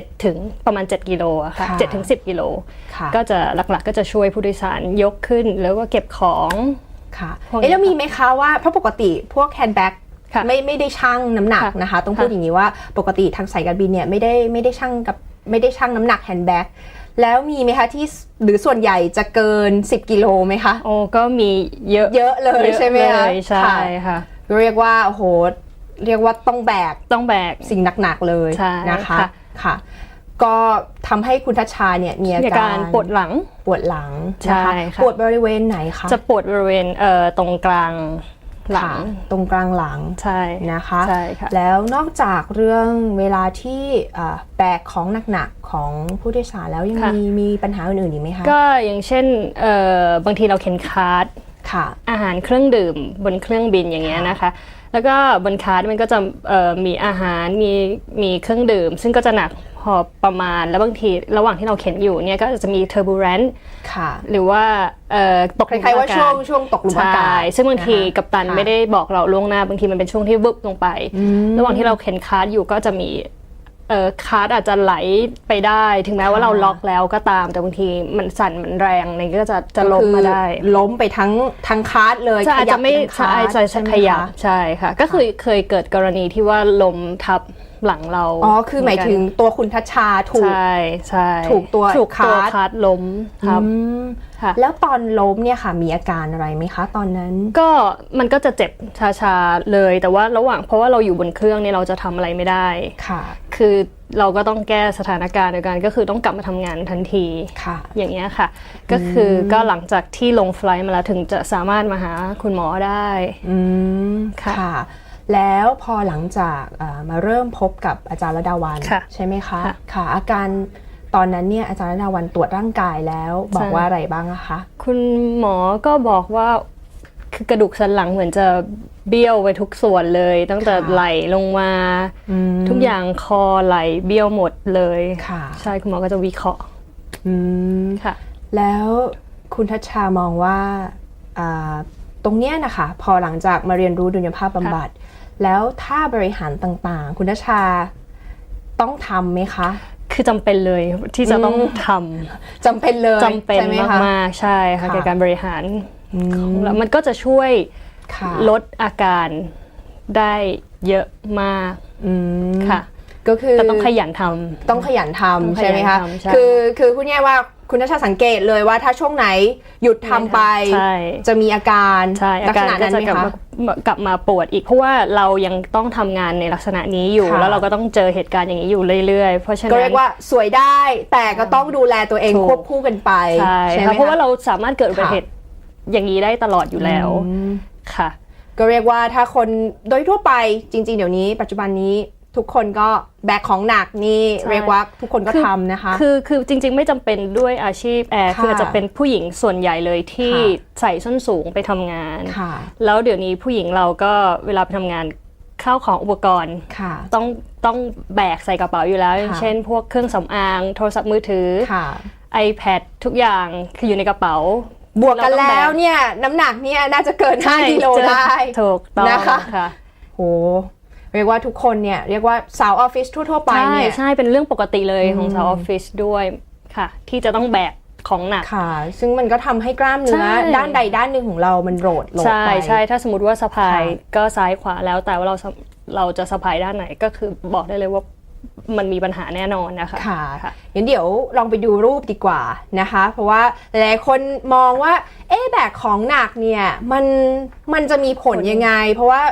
7ถึงประมาณ 7 กิโลอะค่ะค่ะ 7ถึง 10 กิโล ค่ะก็จะหลักๆก็จะช่วยผู้โดยสารยกขึ้นแล้วก็เก็บของ ค่ะพวกนี้เอ๊ะแล้วมีไหมคะว่าเพราะปกติพวกแฮนด์แบ็กค่ะไม่ไม่ได้ชั่งน้ำหนักค่ะนะคะ ต้องพูดค่ะ อย่างนี้ว่าปกติทางสายการบินเนี่ยไม่ได้ไม่ได้ชั่งกับไม่ได้ชั่งน้ำหนักแฮนด์แบ็กแล้วมีไหมคะที่หรือส่วนใหญ่จะเกิน 10กิโลไหมคะ โอ้ก็มีเยอะเยอะเลยใช่ไหมคะเลยใช่ค่ะ ค่ะ เรียกว่าโอ้โห เรียกว่าต้องแบกต้องแบกสิ่งหนักๆเลยใช่นะคะค่ะค่ะ ก็ทำให้คุณทัชชาเนี่ยมีอามีอาการการปวดหลังปวดหลังใช่นะคะค่ะปวดบริเวณไหนคะจะปวดบริเวณเอ่อตรงกลางหลัค่ะงตรงกลางหลังใช่นะคะใช่ค่ะแล้วนอกจากเรื่องเวลาที่อ่าแบกของหนักๆของผู้โดยสารแล้วยังค่ะมีมีปัญหาอื่นๆอีกไหมคะก็อย่างเช่นเอ่อบางทีเราเข็นคาร์ดค่ะอาหารเครื่องดื่มบนเครื่องบินอย่างเงี้ยนะคะ แล้วก็บนคาร์ดมันก็จะเอ่อมีอาหารมีมีเครื่องดื่ม ซึ่งก็จะหนักพอประมาณแล้วบางทีระหว่างที่เราเข็นอยู่เนี่ยก็จะมีเทอร์บูเรนต์ค่ะหรือว่าเอ่อตกคล้ายๆว่าช่วงช่วงตกหลุมอากาใช่ศซึ่งบางทีนะคะกัปตันค่ะไม่ได้บอกเราล่วงหน้าบางทีมันเป็นช่วงที่บึบลงไป ระหว่างที่เราเข็นคาร์ดอยู่ก็จะมี เอ่อคาร์ดอาจจะไหลไปได้ ถึงแม้ว่าเราล็อกแล้วก็ตามแต่บางทีมันสั่นมันแรงอะไรก็จะจะล้มมาได้คือล้มไปทั้งทั้งคาร์ดเลยใช่อาจจะไม่ขยับใช่ไปทั้งคาร์ดใช่ไหมขยับคะใช่ค่ะ ก็คือเคยเกิดกรณีที่ว่าลมทับ หลังเราอ๋อคือหมายถึงตัวคุณทัชชาถูกใช่ใช่ถูกตัวถูกตัวคาร์ทคาร์ดล้มครับอืมค่ะแล้วตอนล้มเนี่ยค่ะมีอาการอะไรไหมคะ ตอนนั้น ก็มันก็จะเจ็บชาๆเลย แต่ว่าระหว่างเพราะว่าเราอยู่บนเครื่องเนี่ยเราจะทำอะไรไม่ได้ค่ะ คือเราก็ต้องแก้สถานการณ์โดยการก็คือต้องกลับมาทำงานทันทีค่ะ อย่างเงี้ยค่ะ ก็คือก็หลังจากที่ลงไฟลท์มาแล้วถึงจะสามารถมาหาคุณหมอได้อืมค่ะค่ะ แล้วพอหลังจากเอ่อมาเริ่มพบกับอาจารย์ระดาวันค่ะใช่ไหมคะค่ะค่ะ อาการตอนนั้นเนี่ยอาจารย์ระดาวันตรวจร่างกายแล้วบอกใช่ว่าอะไรบ้างอะคะ คุณหมอก็บอกว่าคือกระดูกสันหลังเหมือนจะเบี้ยวไปทุกส่วนเลย ตั้งแต่ค่ะไหลลงมาทุกอย่างคอไหลเบี้ยวหมดเลยค่ะใช่คุณหมอก็จะวิเคราะห์อืมค่ะ แล้วคุณทัชชามองว่าอ่า ตรงเนี้ยนะคะ พอหลังจากมาเรียนรู้ดุลยภาพบำบัด แล้วถ้าบริหารต่างๆ คุณทัชชาต้องทำไหมคะ คือจำเป็นเลยที่จะต้องทจำเป็นเลยำจำเป็นใช่ไหคะ มากๆใช่ค่ะค่ะในการบริหารของแล้วมันก็จะช่วยค่ะลดอาการได้เยอะมากอืม ค่ะ ก็คือแต่ต้องขยันทำต้องขยันทำต้องขยันใช่ไหมคะทำใช่คือคือพูดง่ายๆว่าคุณทัชชาสังเกตเลยว่าถ้าช่วงไหนหยุดทำไปใช่จะมีอาการใช่อาลักการษณะก็นั้นจะไหมกลับคะมากลับมาปวดอีกเพราะว่าเรายังต้องทำงานในลักษณะนี้อยู่ค่ะแล้วเราก็ต้องเจอเหตุการณ์อย่างนี้อยู่เรื่อยๆ เพราะฉะนั้นก็เรียกว่าสวยได้แต่ก็ต้องดูแลตัวเองถูกควบคู่กันไปใช่ไหมค่ะเพราะว่าคเราสามารถเกิดอุบัติเหตุอย่างนี้ได้ตลอดอยู่แล้วอืมค่ะ ก็เรียกว่าถ้าคนโดยทั่วไปจริง ๆ เดี๋ยวนี้ ปัจจุบันนี้ ทุกคนก็แบกของหนักนี่ใช่ เรียกว่าทุกคนก็คือทำนะคะ คือคือจริงๆ ไม่จำเป็นด้วยอาชีพแอร์ค่ะคืออาจจะเป็นผู้หญิงส่วนใหญ่เลยที่ค่ะ ใส่ส้นสูงไปทำงาน ค่ะ แล้วเดี๋ยวนี้ผู้หญิงเราก็เวลาไปทำงานข้าวของอุปกรณ์ ค่ะ ต้องต้องแบกใส่กระเป๋าอยู่แล้วค่ะอย่างเช่น พวกเครื่องสำอาง โทรศัพท์มือถือ ค่ะ iPad ทุกอย่างคืออยู่ในกระเป๋า บวกกันเราต้องแล้วแบกเนี่ยน้ำหนักเนี่ยน่าจะเกิน5กิโลจะได้ ถูกต้องนะคะ ค่ะ โห เรียกว่าทุกคนเนี่ยเรียกว่าสาวออฟฟิศทั่วๆไปใช่เนี่ยใช่ เป็นเรื่องปกติเลยของสาวออฟฟิศด้วยค่ะ ที่จะต้องแบกของหนักค่ะ ซึ่งมันก็ทำให้กล้ามเนื้อใช่ด้านใดด้านหนึ่งของเรามันโหลดโหลดใช่ไปใช่ถ้าสมมติว่าสะพายค่ะก็ซ้ายขวาแล้วแต่ว่าเราสะเราจะสะพายด้านไหนก็คือบอกได้เลยว่ามันมีปัญหาแน่นอนนะคะค่ะค่ะงั้นเดี๋ยวลองไปดูรูปดีกว่านะคะ เพราะว่าหลายๆคนมองว่า เอ๊ะแบกของหนักเนี่ยมันมันจะมีผลยังไง เพราะว่า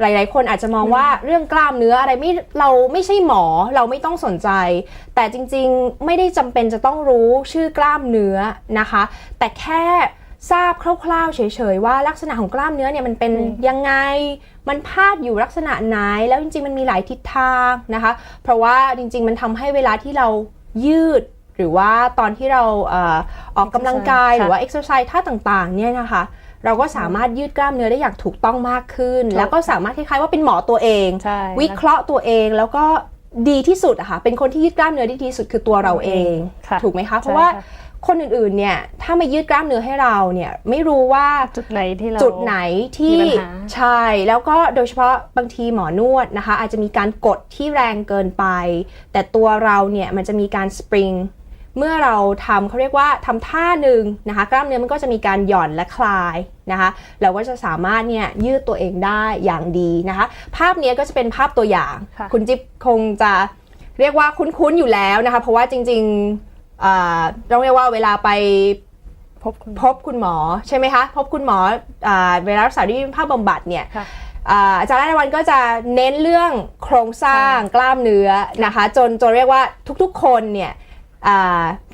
หลาย ๆ คนอาจจะมองว่าเรื่องกล้ามเนื้ออะไรไม่เราไม่ใช่หมอเราไม่ต้องสนใจ แต่จริงๆไม่ได้จำเป็นจะต้องรู้ชื่อกล้ามเนื้อนะคะ แต่แค่ทราบคร่าวๆเฉยๆว่าลักษณะของกล้ามเนื้อเนี่ยมันเป็นยังไง มันพาดอยู่ลักษณะไหน แล้วจริงๆมันมีหลายทิศทางนะคะ เพราะว่าจริง ๆ มันทำให้เวลาที่เรายืด หรือว่าตอนที่เราเอ่อออกกำลังกาย Exercise หรือว่า exercise ท่าต่างๆเนี่ยนะคะ เราก็สามารถยืดกล้ามเนื้อได้อย่างถูกต้องมากขึ้นถูกแล้วก็สามารถคล้ายๆว่าเป็นหมอตัวเองใช่วิเคราะห์ตัวเองแล้วก็ดีที่สุดอะค่ะเป็นคนที่ยืดกล้ามเนื้อได้ดีที่สุดคือตัวเราเองค่ะถูกไหมคะเพราะใช่ว่าค่ะคนอื่นๆเนี่ยถ้ามายืดกล้ามเนื้อให้เราเนี่ยไม่รู้ว่าจุดไหนที่เราจุดไหนที่มีปัญหาใช่แล้วก็โดยเฉพาะบางทีหมอนวดนะคะ อาจจะมีการกดที่แรงเกินไป แต่ตัวเราเนี่ยมันจะมีการสปริง เมื่อเราทำเขาเรียกว่าทำท่าหนึ่งนะคะ กล้ามเนื้อมันก็จะมีการหย่อนและคลายนะคะ เราก็จะสามารถเนี่ยยืดตัวเองได้อย่างดีนะคะ ภาพเนี้ยก็จะเป็นภาพตัวอย่างค่ะคุณจิ๊บคงจะเรียกว่าคุ้นๆอยู่แล้วนะคะ เพราะว่าจริงๆอ่าต้องเรียกว่าเวลาไปพบคุณพบคุณหมอใช่ไหมคะพบคุณหมออาเวลารักษาด้วยภาพบำบัดเนี่ยค่ะอ่าอาจารย์ราชวันก็จะเน้นเรื่องโครงสร้างกล้ามเนื้อนะคะ จนจนเรียกว่าทุกๆ คนเนี่ยอ่า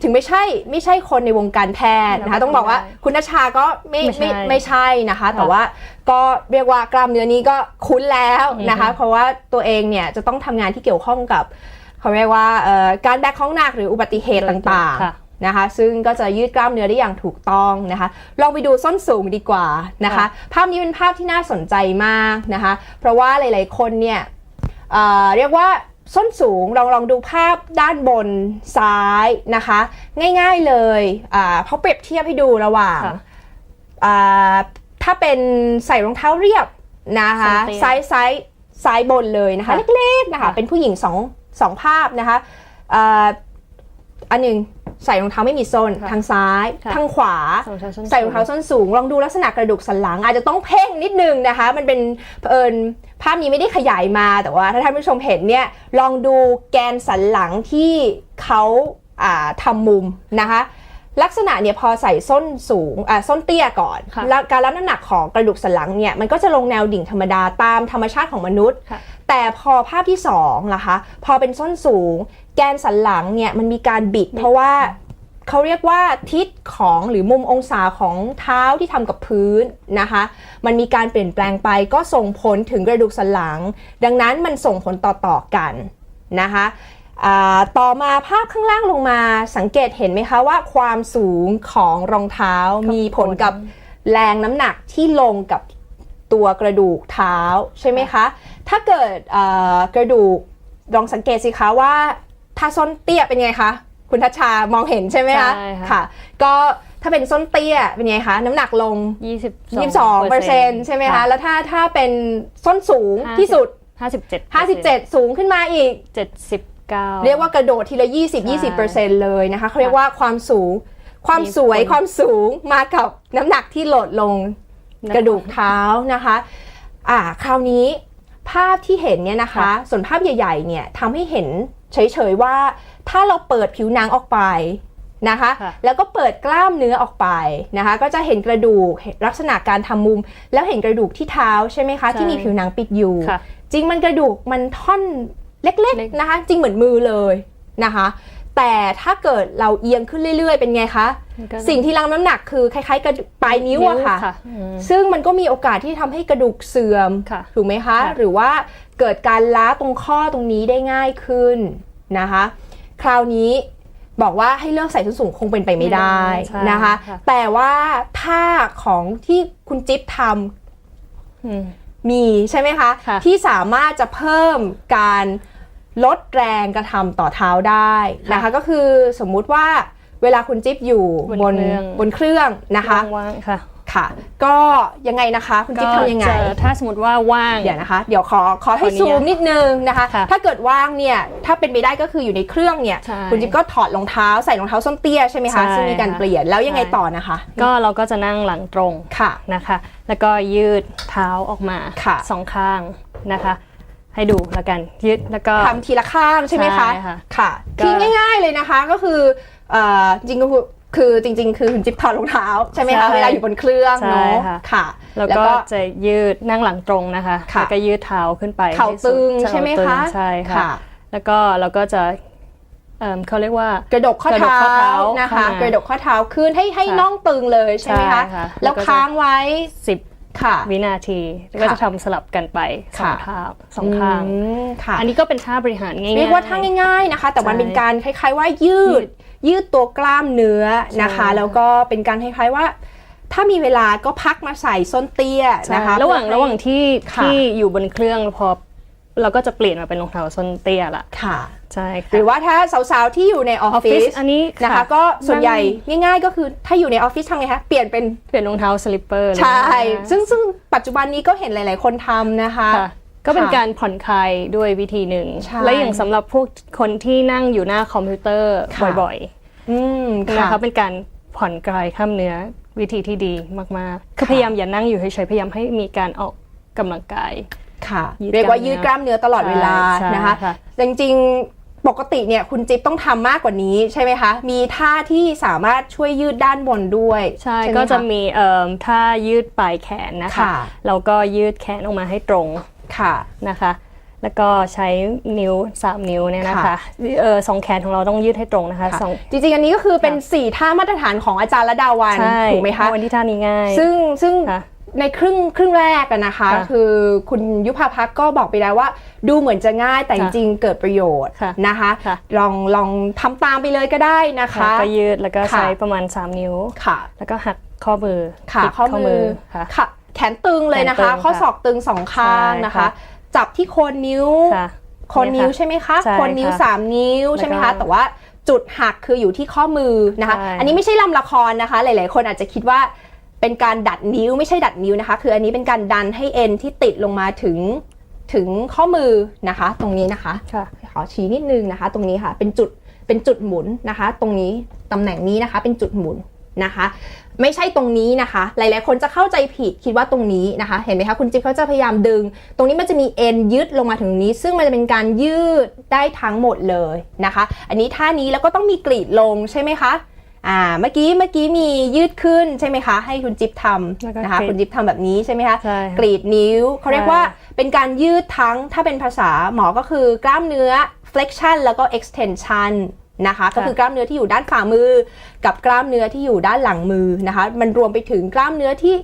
ถึงไม่ใช่ไม่ใช่คนในวงการแพทย์นะคะเราก็ต้องบอกว่าทำได้คุณนชชาก็ไม่ไม่ใช่ไม่ไม่ใช่นะคะ แต่ค่ะว่าก็เรียกว่ากล้ามเนื้อนี้ก็คุ้นแล้วนะคะอือฮึเพราะว่าตัวเองเนี่ยจะต้องทำงานที่เกี่ยวข้องกับเขาเรียกว่าเอ่อการแบกของหนักหรืออุบัติเหตุต่างค่ะๆนะคะ ซึ่งก็จะยืดกล้ามเนื้อได้อย่างถูกต้องนะคะ ลองไปดูส้นสูงดีกว่านะคะค่ะภาพนี้เป็นภาพที่น่าสนใจมากนะคะ เพราะว่าหลาย ๆ คนเนี่ยเอ่อเรียกว่า ส้นสูงลองลองดูภาพด้านบนซ้ายนะคะ ง่ายๆเลยอ่าเขาเปรียบเทียบให้ดูระหว่างค่ะอ่าถ้าเป็นใส่รองเท้าเรียบนะคะส้นเตี้ยซ้ายซ้ายซ้ายบนเลยนะคะค่ะเล็กๆนะคะค่ะเป็นผู้หญิงสองสองภาพนะคะอ่าอันหนึ่ง ใส่รองเท้าไม่มีส้นค่ะทางซ้ายค่ะทางขวาสองชั้นส้นใส่รองเท้าส้นสูง ลองดูลักษณะกระดูกสันหลัง อาจจะต้องเพ่งนิดนึงนะคะ มันเป็นเผอิญภาพนี้ไม่ได้ขยายมาแต่ว่าถ้าท่านผู้ชมเห็นเนี่ยลองดูแกนสันหลังที่เขาอ่าทำมุมนะคะลักษณะเนี่ยพอใส่ส้นสูงอ่าส้นเตี้ยก่อนค่ะแล้วการรับน้ำหนักของกระดูกสันหลังเนี่ยมันก็จะลงแนวดิ่งธรรมดาตามธรรมชาติของมนุษย์ค่ะแต่พอภาพที่สองล่ะคะพอเป็นส้นสูง แกนสันหลังเนี่ยมันมีการบิด เพราะว่าเขาเรียกว่าทิศของหรือมุมองศาของเท้าที่ทำกับพื้นนะคะ มันมีการเปลี่ยนแปลงไปก็ส่งผลถึงกระดูกสันหลัง ดังนั้นมันส่งผลต่อๆกันนะคะอ่าต่อมาภาพข้างล่างลงมาสังเกตเห็นไหมคะว่าความสูงของรองเท้ามีผลกับแรงน้ำหนักที่ลงกับตัวกระดูกเท้าใช่ไหมคะ ถ้าเกิดเอ่อกระดูกลองสังเกตสิคะว่า ถ้าส้นเตี้ยเป็นไงคะ คุณทัชชามองเห็นใช่ไหมคะใช่ค่ะ ค่ะ ก็ถ้าเป็นส้นเตี้ยเป็นไงคะน้ำหนักลงยี่สิบ22เปอร์เซ็นต์ใช่ไหมคะ แล้วถ้าถ้าเป็นส้นสูงห้าสิบที่สุดห้าสิบเจ็ด57 สูงขึ้นมาอีกเจ็ดสิบเก้าเรียกว่ากระโดดทีละ 20 20เปอร์เซ็นต์เลยนะคะเขาเรียกว่าความสูงความสวยมีผล ความสูงมากับน้ำหนักที่โหลดลงกระดูกเท้านะคะ อ่า คราวนี้ภาพที่เห็นเนี่ยนะคะ ค่ะส่วนภาพใหญ่ ๆ เนี่ยทำให้เห็น เฉยๆว่า ถ้าเราเปิดผิวหนังออกไปนะคะค่ะแล้วก็เปิดกล้ามเนื้อออกไปนะคะ ก็จะเห็นกระดูกเห็นลักษณะการทำมุม แล้วเห็นกระดูกที่เท้าใช่ไหมคะใช่ที่มีผิวหนังปิดอยู่ค่ะจริงมันกระดูกมันท่อนเล็กเล็กๆนะคะ จริงเหมือนมือเลยนะคะ แต่ถ้าเกิดเราเอียงขึ้นเรื่อยๆ เป็นไงคะมันก็สิ่งที่รับน้ำหนักคือคล้ายๆกระดูกปลายนิ้วอะค่ะอืมซึ่งมันก็มีโอกาสที่ทำให้กระดูกเสื่อมค่ะถูกไหมคะค่ะหรือว่าเกิดการล้าตรงข้อตรงนี้ได้ง่ายขึ้นนะคะ คราวนี้บอกว่าให้เลิกใส่ส้นสูงคงเป็นไปไม่ได้ใช่นะคะค่ะแต่ว่าท่าของที่คุณจิ๊บทอืมำมีใช่ไหมคะค่ะที่สามารถจะเพิ่มการ ลดแรงกระทำต่อเท้าได้นะคะ ก็คือสมมุติว่าเวลาคุณจิ๊บอยู่บบนนเครื่องบนเครื่องนะคะว่างๆค่ะค่ะ ก็ยังไงนะคะคุณจิ๊บทำยังไงก็จะถ้าสมมติว่าว่างเดี๋ยวนะคะ เดี๋ยวขอขอให้ขออนุญาตซูมนิดนึงนะคะค่ะถ้าเกิดว่างเนี่ยถ้าเป็นไปได้ก็คืออยู่ในเครื่องเนี่ยใช่คุณจิ๊บก็ถอดรองเท้าใส่รองเท้าส้นเตี้ยใช่ไหมคะใช่ซึ่งมีการค่ะเปลี่ยนแล้วยังไงใช่ต่อนะคะ ก็เราก็จะนั่งหลังตรงค่ะนะคะ แล้วก็ยืดเท้าออกมาค่ะสองข้างนะคะ ให้ดูแล้วกันยืดแล้วก็ทำทีละข้างใช่ไหมคะใช่ค่ะค่ะก็คือง่ายๆเลยนะคะก็คือเอ่อจริงๆก็คือคือจริง ๆ คือคุณจิ๊บถอดรองเท้าใช่ไหมคะเวลาอยู่บนเครื่องใช่เนาะค่ะค่ะ แล้วก็จะยืดนั่งหลังตรงนะคะค่ะแล้วก็ยืดเท้าขึ้นไปเข่าให้สุดตึงใช่ไหมเข่าตึงคะใช่ค่ะค่ะ แล้วก็เราก็จะเอิ่มเขาเรียกว่ากระดกข้อกระดกเท้าข้อเท้านะคะเข้ามากระดกข้อเท้าขึ้นให้ให้ค่ะน่องตึงเลยใช่ไหมคะใช่ค่ะแล้วแล้วก็จะค้างไว้10 ค่ะ วินาทีแล้วก็ค่ะจะทำสลับกันไปสองค่ะเท้าสองข้าง อืมค่ะ อันนี้ก็เป็นท่าบริหารง่ายๆ เรียกว่าท่าง่ายๆนะคะ แต่มันใช่เป็นการคล้าย ๆ ว่ายืดยืดตัวกล้ามเนื้อนะคะ ใช่ แล้วก็เป็นการคล้ายๆว่า ถ้ามีเวลาก็พักมาใส่ส้นเตี้ยใช่นะคะระหว่างเพื่อใระหว่างที่ค่ะที่อยู่บนเครื่องพอ เราก็จะเปลี่ยนมาเป็นรองเท้าส้นเตี้ยละค่ะ ใช่หค่ะรือว่าถ้าสาวๆที่อยู่ในออฟออฟฟิฟิศศอันนี้นะคะ ก็ส่วนใหญ่ง่ายๆ ก็คือถ้าอยู่ในออฟฟิศทำไงคะเปลี่ยนเป็นเปลี่ยนรองเท้าสลิปเปอร์ใช่ซึ่งซึ่งปัจจุบันนี้ก็เห็นหลาย ๆ คนทำนะคะ ค่ะ ก็เป็นการผ่อนคลายด้วยวิธีหนึ่ง ใช่และอย่างสำหรับพวกคนที่นั่งอยู่หน้าคอมพิวเตอร์ค่ะ บ่อยอืมๆค่ะนะคะเป็นการผ่อนคลายกล้ามเนื้อวิธีที่ดีมากๆคือพยายามอย่านั่งอยู่เฉยๆพยายามให้มีการออกกำลังกาย ค่ะยืดเรียกว่ากล้ามเนื้อยืดกล้ามเนื้อตลอดเวลาใช่นะคะค่ะแต่จริงๆปกติเนี่ยคุณจิ๊บต้องทำมากกว่านี้ใช่ไหมคะ มีท่าที่สามารถช่วยยืดด้านบนด้วย ใช่ไหมก็จะคมีเอ่อถ้ายืดปลายแขนนะคะค่ะแล้วก็ยืดแขนออกมาให้ตรงค่ะนะคะ แล้วก็ใช้นิ้ว 3 นิ้วเนี่ยนะคะค่ะเออสองแขนของเราต้องยืดให้ตรงนะคะค่ะสองจริงๆ อันนี้ก็คือเป็น 4 ท่ามาตรฐานของอาจารย์ระดาวันใช่ถูกไหมคะวันที่ท่านี้ง่าย ซึ่งซึ่งค่ะ ในครึ่งครึ่งแรกอะนะคะ ค่ะคือคุณยุพาพักก็บอกไปแล้วว่า ดูเหมือนจะง่ายแต่จค่ะริงๆเกิดประโยชน์ค่ะนะคะ ค่ะ ลองลองทำตามไปเลยก็ได้นะค่ะคะก็ยืดแล้วก็ค่ะ ใช้ประมาณ 3 นิ้ว ค่ะ แล้วก็หักข้อมือค่ะพลิกข้อมือค่ะ ค่ะแขนตึงเลยนะแขนตึคะงข้อค่ะศอกตึงสองข้างใช่นะคะค่ะ จับที่โคนนิ้ว ค่ะ โคนนิ้วเยค่ะใช่ไหมคะใช่โคนนิ้วค่ะสามนิ้วใช่ไหมแล้วคะก็แต่ว่าจุดหักคืออยู่ที่ข้อมือนะคะ ใช่อันนี้ไม่ใช่ลำละครนะคะ หลาย ๆ คนอาจจะคิดว่า เป็นการดัดนิ้วไม่ใช่ดัดนิ้วนะคะ คืออันนี้เป็นการดันให้เอ็นที่ติดลงมาถึงถึงข้อมือนะคะ ตรงนี้นะคะค่ะขอชี้นิดนึงนะคะ ตรงนี้ค่ะเป็นจุดเป็นจุดหมุนนะคะ ตรงนี้ตำแหน่งนี้นะคะ เป็นจุดหมุนนะคะ ไม่ใช่ตรงนี้นะคะ หลาย ๆ คนจะเข้าใจผิดคิดว่าตรงนี้นะคะ เห็นไหมคะคุณจิ๊บเขาจะพยายามดึง ตรงนี้มันจะมีเอ็นยึดลงมาถึงนี้ ซึ่งมันจะเป็นการยืดได้ทั้งหมดเลยนะคะ อันนี้ท่านี้แล้วก็ต้องมีกรีดลงใช่ไหมคะ อ่าเมื่อกี้เมื่อกี้มียืดขึ้นใช่ไหมคะ ให้คุณจิ๊บทแล้วก็ำนะคะกรีดคุณจิ๊บทำแบบนี้ใช่ไหมคะใช่กรีดนิ้วเขาเรียกใช่ว่าเป็นการยืดทั้งถ้าเป็นภาษาหมอก็คือกล้ามเนื้อ flexion แล้วก็ extension นะคะก็คือกล้ามเนื้อที่อยู่ด้านฝ่ามือ กับกล้ามเนื้อที่อยู่ด้านหลังมือนะคะมันรวมไปถึงกล้ามเนื้อที่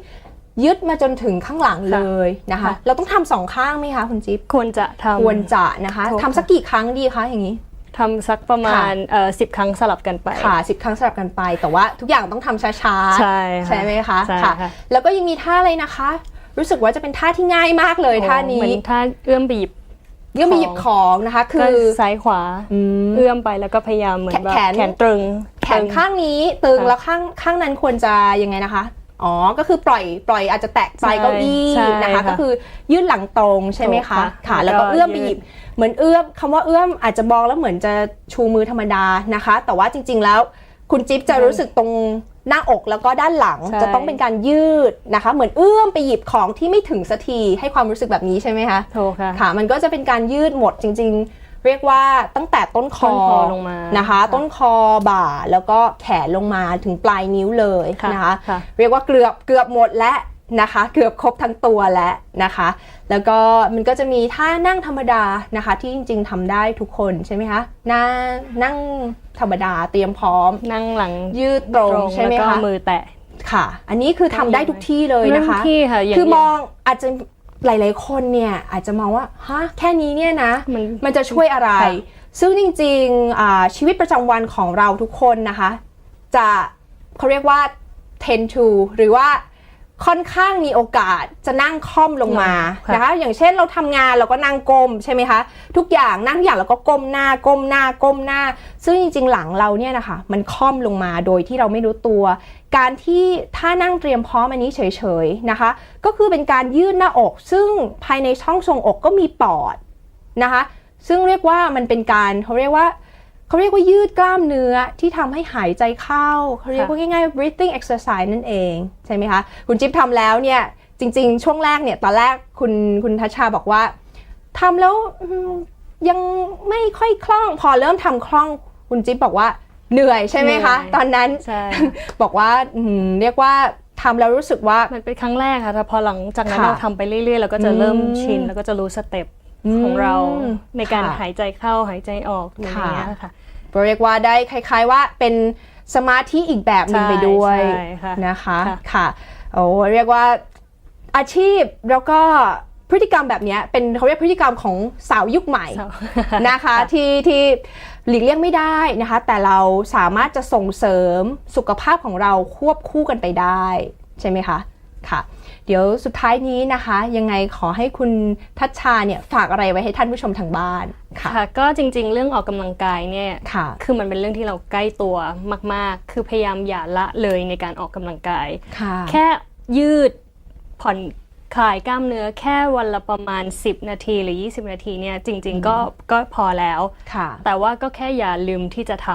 ยึดมาจนถึงข้างหลังเลยนะคะค่ะเราต้องทำสองข้างไหมคะคุณจิ๊บควรจะทำควรจะนะคะถูกทำสักกี่ครั้งดีคะอย่างนี้ ทำสักประมาณเอ่อสิบครั้งสลับกันไป ค่ะสิบครั้งสลับกันไป แต่ว่าทุกอย่างต้องทำช้าๆใช่ค่ะใช่ไหมคะใช่ค่ะค่ะ แล้วก็ยังมีท่าอะไรนะคะ รู้สึกว่าจะเป็นท่าที่ง่ายมากเลยท่าเหนี้มือนท่าเอื้อมไปหยิบ เยื่อมไปหยิบของนะคะ คืก็อ ซ้ายขวา อืมเอื้อมไปแล้วก็พยายามเหมือนแบบแขน แขนตรึงแขนข้างนี้ตึงค่ะ แล้วข้างข้างนั้นควรจะยังไงนะคะ อ๋อ ก็คือปล่อยปล่อยอาจจะแตะปลายเก้าอี้ใช่นะคะ ค่ะก็คือยื่นหลังตรงใช่ไหมถูกคะค่ะค่ะ แล้แล้ววก็ก็เอื้อมไปยืดหยิบ เหมือนเอื้อมคำว่าเอื้อมอาจจะมองแล้วเหมือนจะชูมือธรรมดานะคะ แต่ว่าจริง ๆ แล้ว คุณจิ๊บจะรู้สึกตรงหน้าอกแล้วก็ด้านหลังใช่ จะต้องเป็นการยืดนะคะ เหมือนเอื้อมไปหยิบของที่ไม่ถึงสักทีให้ความรู้สึกแบบนี้ใช่ไหมคะ ถูกค่ะ ค่ะมันก็จะเป็นการยืดหมดจริง ๆ เรียกว่าตั้งแต่ต้นคอต้นคอลงมานะคะค่ะต้นคอบ่าแล้วก็แขนลงมาถึงปลายนิ้วเลยค่ะนะคะค่ะเรียกว่าเกือบเกือบหมดแล้วนะคะเกือบครบทั้งตัวแล้วนะคะ แล้วก็มันก็จะมีท่านั่งธรรมดานะคะ ที่จริง ๆทำได้ทุกคนใช่ไหมคะนั่งนั่งธรรมดาเตรียมพร้อม นั่งหลังยืดตรงใช่ไหมแล้วก็คะมือแตะค่ะ อันนี้คือทำได้ทุกที่เลยนะคะเริ่มที่ค่ะอย่างคือมองอาจจะ หลาย ๆ คนเนี่ยอาจจะมองว่าฮะแค่นี้เนี่ยนะมันมันจะช่วยอะไรค่ะซึ่งจริงๆอ่าชีวิตประจำวันของเราทุกคนนะคะ จะเขาเรียกว่า tend to หรือว่า ค่อนข้างมีโอกาสจะนั่งค่อมลงมาค่ะ นะคะ อย่างเช่นเราทำงานเราก็นั่งก้มใช่ไหมคะ ทุกอย่างนั่งทุกอย่างเราก็ก้มหน้าก้มหน้าก้มหน้า ซึ่งจริงๆหลังเราเนี่ยนะคะ มันค่อมลงมาโดยที่เราไม่รู้ตัว การที่ถ้านั่งเตรียมพร้อมอันนี้เฉยๆนะคะ ก็คือเป็นการยืดหน้าอก ซึ่งภายในช่องทรงอกก็มีปอดนะคะ ซึ่งเรียกว่ามันเป็นการเขาเรียกว่า เขาเรียกว่ายืดกล้ามเนื้อที่ทำให้หายใจเข้า เขาเรียกว่าง่ายๆ breathing exercise นั่นเองใช่ไหมคะ คุณจิ๊บทำแล้วเนี่ยจริง ๆ ช่วงแรกเนี่ยตอนแรกคุณคุณทัชชาบอกว่าทำแล้วอืมยังไม่ค่อยคล่อง พอเริ่มทำคล่องคุณจิ๊บบอกว่าเหนื่อยใช่ไหมคะเหนื่อยตอนนั้นใช่บอกว่าอืมเรียกว่าทำแล้วรู้สึกว่ามันเป็นครั้งแรกค่ะแต่พอหลังจากนั้นค่ะเราทำไปเรื่อยๆเราก็จะเริ่มอืมชินแล้วก็จะรู้สเต็ป ของเราอืมในการค่ะหายใจเข้าหายใจออกอะไรอย่างเงี้ยค่ะเรียกว่าได้คล้าย ๆว่าเป็นสมาธิอีกแบบหนึ่งใช่ไปด้วยใช่ค่ะนะคะค่ะค่ะโอ้เรียกว่าอาชีพแล้วก็พฤติกรรมแบบเนี้ยเป็นเขาเรียกพฤติกรรมของสาวยุคใหม่เศร้านะคะที่ที่หลีกเลี่ยงไม่ได้นะคะ แต่เราสามารถจะส่งเสริมสุขภาพของเราควบคู่กันไปได้ ใช่ไหมคะ ค่ะ เดี๋ยวสุดท้ายนี้นะคะ ยังไงขอให้คุณทัชชาเนี่ยฝากอะไรไว้ให้ท่านผู้ชมทางบ้านค่ะค่ะก็จริงๆ เรื่องออกกำลังกายเนี่ยค่ะ คือมันเป็นเรื่องที่เราใกล้ตัวมากๆ คือพยายามอย่าละเลยในการออกกำลังกายค่ะแค่ยืดผ่อนคลายกล้ามเนื้อแค่วันละประมาณ 10 นาทีหรือ 20 นาทีเนี่ยจริง ๆ ก็ก็พอแล้วค่ะแต่ว่าก็แค่อย่าลืมที่จะท